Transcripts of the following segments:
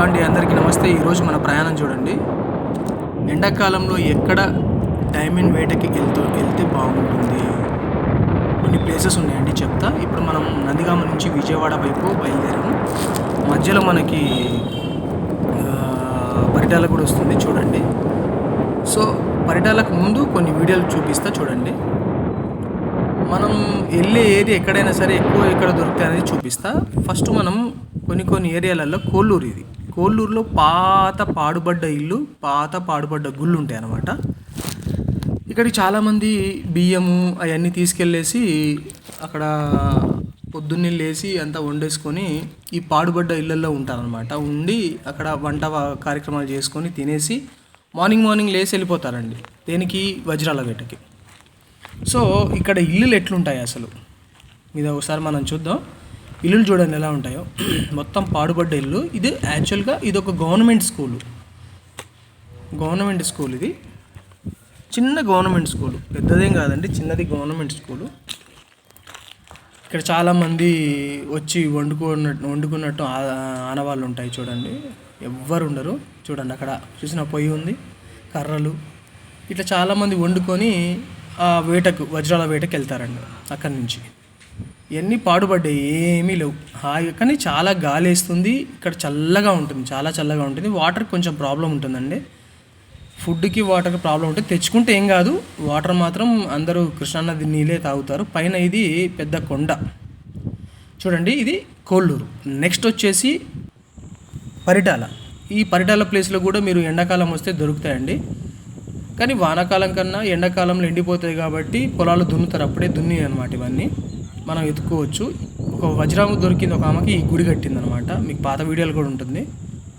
Hello అండి అందరికీ నమస్తే. ఈరోజు మన ప్రయాణం చూడండి. ఎండాకాలంలో ఎక్కడ డైమండ్ వేటకి వెళ్తూ వెళ్తే బాగుంటుంది? కొన్ని ప్లేసెస్ ఉన్నాయండి చెప్తా. ఇప్పుడు మనం నందిగామ నుంచి విజయవాడ వైపు బయలుదేరాము మధ్యలో మనకి పరిటాల కూడా వస్తుంది చూడండి. సో పరిటాలకు ముందు కొన్ని వీడియోలు చూపిస్తా చూడండి. మనం వెళ్ళే ఏరియా ఎక్కడైనా సరే ఎక్కువ ఎక్కడ దొరుకుతాయి అనేది చూపిస్తా. ఫస్ట్ మనం కొన్ని కొన్ని ఏరియాలలో కోల్లూరు ఇది. కోల్లూరులో పాత పాడుబడ్డ ఇల్లు పాత పాడుబడ్డ గుళ్ళు ఉంటాయి అన్నమాట ఇక్కడికి చాలామంది బియ్యము అవన్నీ తీసుకెళ్ళేసి అక్కడ పొద్దున్నే లేచి అంతా వండేసుకొని ఈ పాడుబడ్డ ఇళ్ళల్లో ఉంటారనమాట ఉండి అక్కడ వంట కార్యక్రమాలు చేసుకొని తినేసి మార్నింగ్ మార్నింగ్ లేచి వెళ్ళిపోతారండి. దేనికి? వజ్రాల వేటకి. సో ఇక్కడ ఇల్లులు ఎట్లుంటాయి అసలు? మీద ఒకసారి మనం చూద్దాం. ఇల్లులు చూడండి ఎలా ఉంటాయో. మొత్తం పాడుపడ్డ ఇల్లు. ఇది యాక్చువల్గా ఇది ఒక గవర్నమెంట్ స్కూలు గవర్నమెంట్ స్కూల్ ఇది. చిన్న గవర్నమెంట్ స్కూలు పెద్దదేం కాదండి చిన్నది గవర్నమెంట్ స్కూలు ఇక్కడ చాలామంది వచ్చి వండుకున్నట్టు వండుకున్నట్టు ఆనవాళ్ళు ఉంటాయి చూడండి. ఎవ్వరు ఉండరు. చూడండి అక్కడ చూసిన పొయ్యి ఉంది కర్రలు. ఇట్లా చాలామంది వండుకొని ఆ వేటకు వజ్రాల వేటకు వెళ్తారండి అక్కడి నుంచి. ఇవన్నీ పాడుపడ్డాయి ఏమీ లేవు. హాయిగా కానీ చాలా గాలి వేస్తుంది ఇక్కడ చల్లగా ఉంటుంది చాలా చల్లగా ఉంటుంది. వాటర్ కొంచెం ప్రాబ్లం ఉంటుందండి. ఫుడ్కి వాటర్ ప్రాబ్లం ఉంటుంది తెచ్చుకుంటే ఏం కాదు. వాటర్ మాత్రం అందరూ కృష్ణానది నీళ్ళే తాగుతారు. పైన ఇది పెద్ద కొండ. చూడండి ఇది కోల్లూరు నెక్స్ట్ వచ్చేసి పరిటాల. ఈ పరిటాల ప్లేస్లో కూడా మీరు ఎండాకాలం వస్తే దొరుకుతాయండి. కానీ వానాకాలం కన్నా ఎండాకాలంలో ఎండిపోతాయి కాబట్టి పొలాలు దున్నుతారు. అప్పుడే దున్ని అనమాట ఇవన్నీ. మనం ఎత్తుకోవచ్చు. ఒక వజ్రాము దొరికింది ఒక ఆమెకి ఈ గుడి కట్టింది అనమాట మీకు పాత వీడియోలు కూడా ఉంటుంది.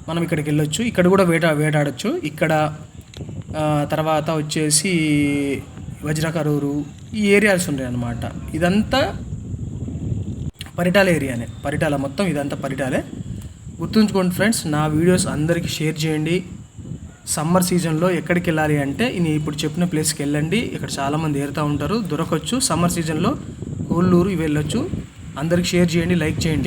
మనం ఇక్కడికి వెళ్ళొచ్చు. ఇక్కడ కూడా వేట వేటాడచ్చు. ఇక్కడ తర్వాత వచ్చేసి వజ్రకరూరు ఈ ఏరియాస్ ఉంటాయి అన్నమాట ఇదంతా పరిటాల ఏరియానే. పరిటాల మొత్తం ఇదంతా పరిటాలే. గుర్తుంచుకోండి ఫ్రెండ్స్ నా వీడియోస్ అందరికీ షేర్ చేయండి. సమ్మర్ సీజన్లో ఎక్కడికి వెళ్ళాలి అంటే నేను ఇప్పుడు చెప్పిన ప్లేస్కి వెళ్ళండి. ఇక్కడ చాలామంది ఏరుతూ ఉంటారు. దొరకవచ్చు సమ్మర్ సీజన్లో ఒళ్ళూరు వెళ్ళొచ్చు. అందరికి షేర్ చేయండి లైక్ చేయండి.